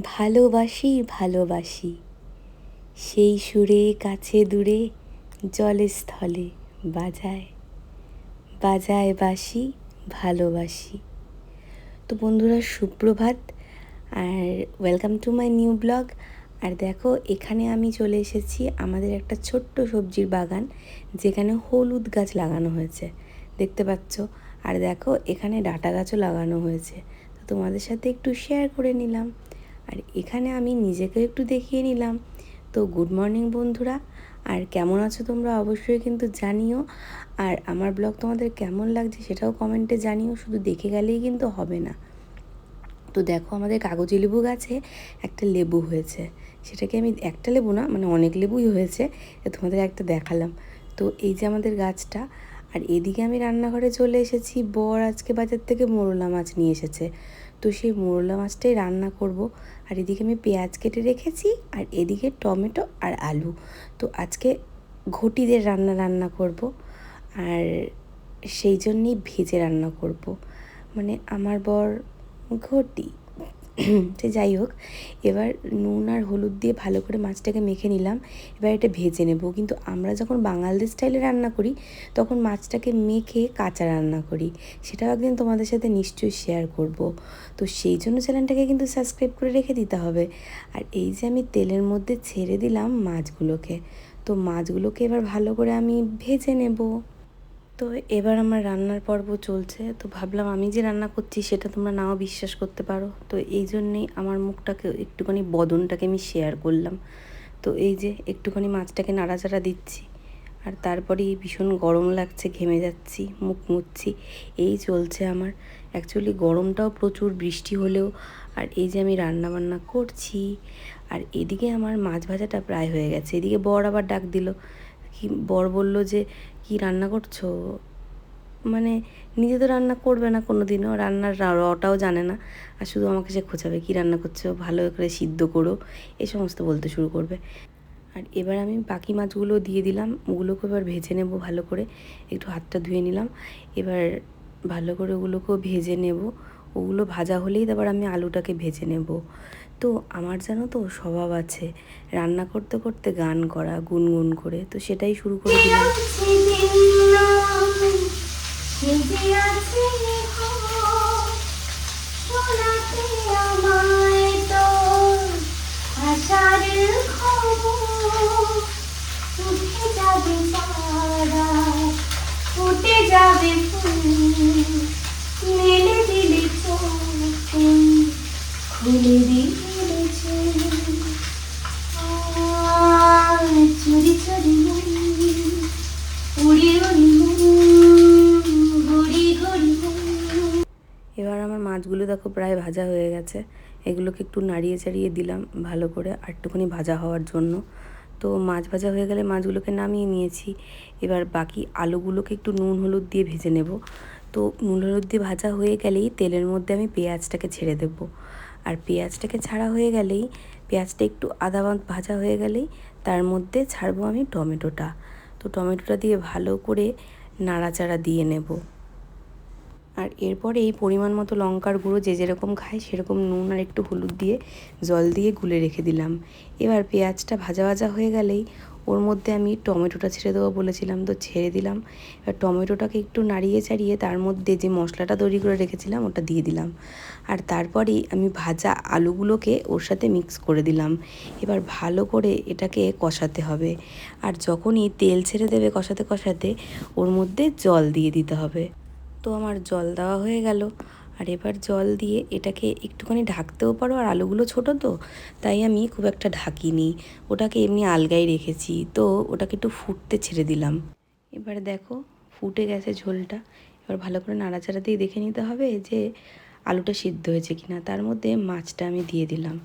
ভালোবাসি ভালোবাসি। সেই সুরে, কাছে দূরে জলে স্থলে বাজায়। বাজায় বাসি, ভালোবাসি। তো বন্ধুরা, সুপ্রভাত আর welcome to my new blog আর দেখো, এখানে আমি চলে এসেছি আমাদের একটা ছোট্ট সবজির বাগান, যেখানে হলুদ গাছ লাগানো হয়েছে। দেখতে পাচ্ছ? আর দেখো, এখানে ডাটা গাছও লাগানো হয়েছে। তো তোমাদের সাথে একটু শেয়ার করে নিলাম। আর এখানে আমি নিজেকেও একটু দেখিয়ে নিলাম। তো গুড মর্নিং বন্ধুরা, আর কেমন আছো তোমরা অবশ্যই কিন্তু জানিও। আর আমার ব্লগ তোমাদের কেমন লাগছে সেটাও কমেন্টে জানিও, শুধু দেখে গেলেই কিন্তু হবে না। তো দেখো আমাদের কাগজি লেবু গাছে একটা লেবু হয়েছে। সেটাকে আমি একটা লেবু না মানে অনেক লেবুই হয়েছে তোমাদের একটা দেখালাম। তো এই যে আমাদের গাছটা, আর এদিকে আমি রান্নাঘরে চলে এসেছি, বর আজকে বাজার থেকে মোরলা মাছ নিয়ে এসেছে। তো সেই মোরলা মাছটাই রান্না করব। আর এদিকে আমি পেঁয়াজ কেটে রেখেছি, আর এদিকে টমেটো আর আলু। তো আজকে ঘটিদের রান্না রান্না করব, আর সেই জন্যেই ভেজে রান্না করব। মানে আমার বর ঘটি। সে যাই হোক, এবার নুন আর হলুদ দিয়ে ভালো করে মাছটাকে মেখে নিলাম। এবার এটা ভেজে নেব। কিন্তু আমরা যখন বাঙালদের স্টাইলে রান্না করি, তখন মাছটাকে মেখে কাঁচা রান্না করি। সেটাও একদিন তোমাদের সাথে নিশ্চয়ই শেয়ার করব। তো সেই জন্য চ্যানেলটাকে কিন্তু সাবস্ক্রাইব করে রেখে দিতে হবে। আর এই যে আমি তেলের মধ্যে ছেড়ে দিলাম মাছগুলোকে, তো মাছগুলোকে এবার ভালো করে আমি ভেজে নেব। তো এবার আমার রান্নার পর্ব চলছে। তো ভাবলাম আমি যে রান্না করছি সেটা তোমরা নাও বিশ্বাস করতে পারো। তো এই জন্যেই আমার মুখটাকে একটুখানি বদনটাকে আমি শেয়ার করলাম। তো এই যে একটুখানি মাছটাকে নাড়াচাড়া দিচ্ছি। আর তারপরেই ভীষণ গরম লাগছে, ঘেমে যাচ্ছি, মুখ মুচ্ছি এই চলছে আমার। অ্যাকচুয়ালি গরমটাও প্রচুর, বৃষ্টি হলেও। আর এই যে আমি রান্না বান্না করছি। আর এদিকে আমার মাছ ভাজাটা প্রায় হয়ে গেছে। এদিকে বর আবার ডাক দিল। কি বর বলল যে কি রান্না করছ? মানে নিজে তো রান্না করবে না কোনো দিনও রান্নার রটাও জানে না। আর শুধু আমাকে সে খোঁচাবে, কী রান্না করছ? ভালো করে সিদ্ধ করো, এই সমস্ত বলতে শুরু করবে। আর এবার আমি বাকি মাছগুলো দিয়ে দিলাম ওগুলোকে এবার ভেজে নেব ভালো করে। একটু হাতটা ধুয়ে নিলাম, এবার ভালো করে ওগুলোকেও ভেজে নেব। ওগুলো ভাজা হলেই তারপর আমি আলুটাকে ভেজে নেব। তো আমার জানো তো স্বভাব আছে, রান্না করতে করতে গান করা, গুনগুন করে, তো সেটাই শুরু করে দিলাম। এবার আমার মাছগুলো দেখো প্রায় ভাজা হয়ে গেছে। এগুলোকে একটু নাড়িয়ে চাড়িয়ে দিলাম ভালো করে আর একটুখানি ভাজা হওয়ার জন্য। তো মাছ ভাজা হয়ে গেলে মাছগুলোকে নামিয়ে নিয়েছি। এবার বাকি আলুগুলোকে একটু নুন হলুদ দিয়ে ভেজে নেব। তো নুন হলুদ দিয়ে ভাজা হয়ে গেলেই তেলের মধ্যে আমি পেঁয়াজটাকে ছেড়ে দেব। আর পেঁয়াজটাকে ছাড়া হয়ে গেলেই, পেঁয়াজটা একটু আদা ভাজা হয়ে গেলেই তার মধ্যে ছাড়বো আমি টমেটোটা। তো টমেটোটা দিয়ে ভালো করে নাড়াচাড়া দিয়ে নেব। আর এরপরে এই পরিমাণ মতো লঙ্কার গুঁড়ো যে যেরকম খায় সেরকম নুন আর একটু হলুদ দিয়ে জল দিয়ে গুলে রেখে দিলাম। এবার পেঁয়াজটা ভাজা ভাজা হয়ে গেলেই ওর মধ্যে আমি টমেটোটা ছেড়ে দেবো বলেছিলাম, তো ছেড়ে দিলাম। এবার টমেটোটাকে একটু নাড়িয়ে চাড়িয়ে তার মধ্যে যে মশলাটা তৈরি করে রেখেছিলাম ওটা দিয়ে দিলাম। আর তারপরেই আমি ভাজা আলুগুলোকে ওর সাথে মিক্স করে দিলাম। এবার ভালো করে এটাকে কষাতে হবে। আর যখনই তেল ছেড়ে দেবে কষাতে কষাতে ওর মধ্যে জল দিয়ে দিতে হবে। তো আমার জল দেওয়া হয়ে গেল। আর এবার জল দিয়ে এটাকে একটুখানি ঢাকতেও পারো, আর আলুগুলো ছোট তো, তাই আমি খুব একটা ঢাকিনি। ওটাকে এমনি আলগাই রেখেছি, তো ওটাকে একটু ফুটতে ছেড়ে দিলাম। এবার দেখো, ফুটে গেছে ঝোলটা। এবার ভালো করে নাড়াচাড়া দিয়ে দেখে নিতে হবে যে আলুটা সিদ্ধ হয়েছে কিনা। তার মধ্যে মাছটা আমি দিয়ে দিলাম।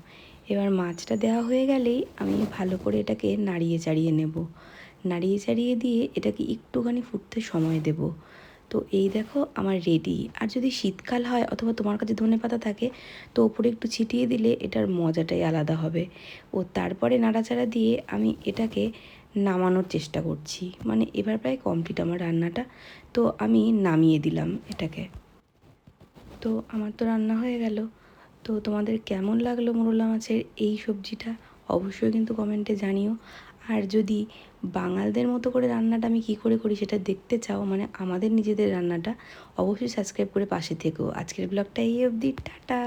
এবার মাছটা দেওয়া হয়ে গেলেই আমি ভালো করে এটাকে নাড়িয়ে চাড়িয়ে নেব। নাড়িয়ে চাড়িয়ে দিয়ে এটাকে একটুখানি ফুটতে সময় দেব। তো এই দেখো আমার রেডি আর যদি শীতকাল হয় অথবা তোমার কাছে ধনে পাতা থাকে, তো ওপরে একটু ছিটিয়ে দিলে এটার মজাটাই আলাদা হবে। ও তারপরে নাড়াচাড়া দিয়ে আমি এটাকে নামানোর চেষ্টা করছি। মানে এবার প্রায় কমপ্লিট আমার রান্নাটা। তো আমি নামিয়ে দিলাম এটাকে। তো আমার তো রান্না হয়ে গেল। তো তোমাদের কেমন লাগল মোরলা মাছের এই সবজিটা? অবশ্যই কিন্তু কমেন্টে জানিও। আর যদি বাঙালদের মতো করে রান্নাটা আমি কি করে করি সেটা দেখতে চাও মানে আমাদের নিজেদের রান্নাটা অবশ্যই সাবস্ক্রাইব করে পাশে থেকো। আজকের ব্লগটা এই অবধি, টাটা।